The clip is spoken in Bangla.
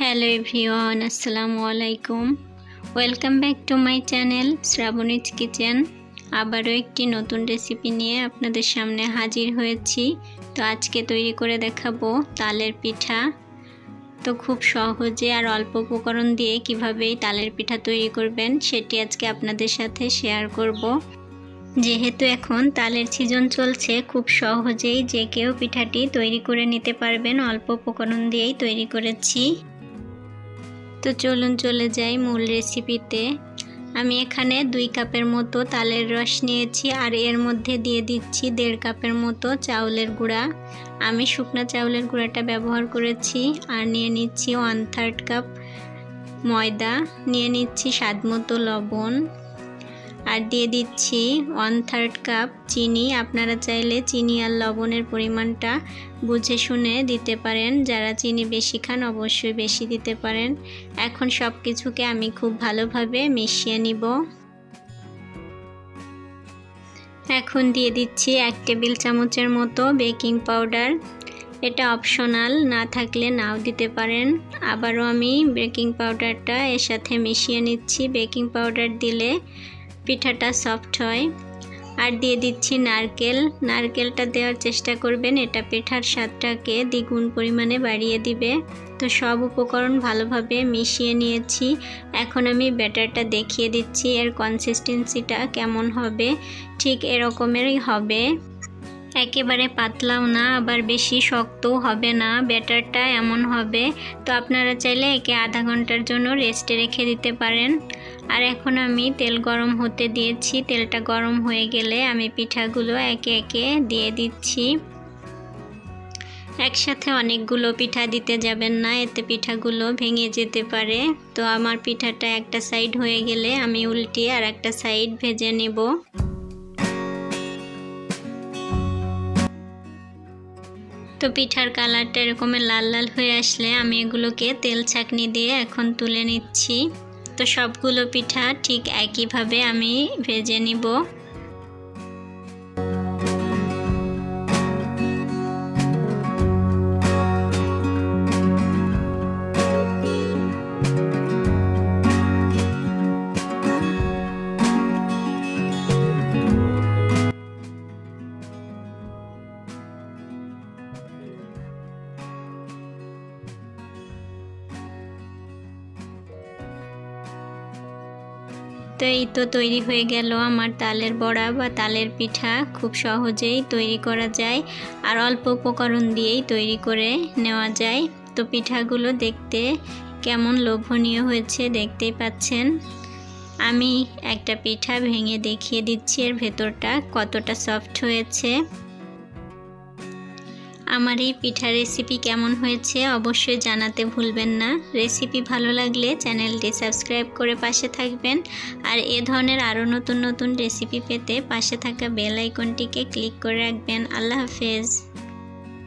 হ্যালো এভরিওয়ান, আসসালামু আলাইকুম। Welcome back to my channel Srabani's kitchen. আবারও একটি নতুন রেসিপি নিয়ে আপনাদের সামনে হাজির হয়েছি। তো আজকে তৈরি করে দেখাবো তালের পিঠা। তো খুব সহজে আর অল্প উপকরণ দিয়ে কীভাবে তালের পিঠা তৈরি করবেন সেটি আজকে আপনাদের সাথে শেয়ার করব। যেহেতু এখন তালের সিজন চলছে, খুব সহজেই যে কেউ পিঠাটি তৈরি করে নিতে পারবেন, অল্প উপকরণ দিয়েই তৈরি করেছি। তো চলুন চলে যাই মূল রেসিপিতে আমি এখানে দুই কাপের মতো তালের রস নিয়েছি আর এর মধ্যে দিয়ে দিচ্ছি দেড় কাপের মতো চাউলের গুঁড়া। আমি শুকনো চাউলের গুঁড়াটা ব্যবহার করেছি আর নিয়ে নিচ্ছি ওয়ান থার্ড কাপ ময়দা, নিয়ে নিচ্ছি স্বাদ মতো লবণ। আর দিয়ে দিচ্ছি ওয়ান থার্ড কাপ চিনি। আপনারা চাইলে চিনি আর লবণের পরিমাণটা বুঝে শুনে দিতে পারেন। যারা চিনি বেশি খান অবশ্যই বেশি দিতে পারেন। এখন সব কিছুকে আমি খুব ভালোভাবে মিশিয়ে নিব। এখন দিয়ে দিচ্ছি এক টেবিল চামচের মতো বেকিং পাউডার। এটা অপশনাল, না থাকলে নাও দিতে পারেন। আবারও আমি বেকিং পাউডারটা এর সাথে মিশিয়ে নিচ্ছি। বেকিং পাউডার দিলে পিঠাটা সফট হয়। আর দিয়ে দিচ্ছি নারকেল। নারকেলটা দেওয়ার চেষ্টা করবেন, এটা পিঠার স্বাদটাকে দ্বিগুণ পরিমাণে বাড়িয়ে দিবে। তো সব উপকরণ ভালোভাবে মিশিয়ে নিয়েছি। এখন আমি ব্যাটারটা দেখিয়ে দিচ্ছি, এর কনসিস্টেন্সিটা কেমন হবে। ঠিক এরকমেরই হবে। একেবারে পাতলাও না, আবার বেশি শক্তও হবে না। ব্যাটারটা এমন হবে। তো আপনারা চাইলে একে আধা ঘণ্টার জন্য রেস্টে রেখে দিতে পারেন। আর এখন আমি তেল গরম হতে দিয়েছি। তেলটা গরম হয়ে গেলে আমি পিঠাগুলো একে একে দিয়ে দিচ্ছি। একসাথে অনেকগুলো পিঠা দিতে যাবেন না, এতে পিঠাগুলো ভেঙে যেতে পারে। তো আমার পিঠাটা একটা সাইড হয়ে গেলে আমি উল্টিয়ে আর একটা সাইড ভেজে নেব। তো পিঠার কালারটা এরকমের লাল লাল হয়ে আসলে আমি এগুলোকে তেল ছাকনি দিয়ে এখন তুলে নিচ্ছি। তো সবগুলো পিঠা ঠিক একইভাবে আমি ভেজে নিব। তো এই তো তৈরি হয়ে গেল আমার তালের বড়া বা তালের পিঠা। খুব সহজেই তৈরি করা যায় আর অল্প উপকরণ দিয়েই তৈরি করে নেওয়া যায়। তো পিঠাগুলো দেখতে কেমন লোভনীয় হয়েছে দেখতেই পাচ্ছেন। আমি একটা পিঠা ভেঙে দেখিয়ে দিচ্ছি, এর ভেতরটা কতটা সফট হয়েছে। আমার এই পিঠা রেসিপি কেমন হয়েছে অবশ্যই জানাতে ভুলবেন না। রেসিপি ভালো লাগলে চ্যানেলটি সাবস্ক্রাইব করে পাশে থাকবেন। আর এ ধরনের আরও নতুন নতুন রেসিপি পেতে পাশে থাকা বেল আইকনটিকে ক্লিক করে রাখবেন। আল্লাহ হাফেজ।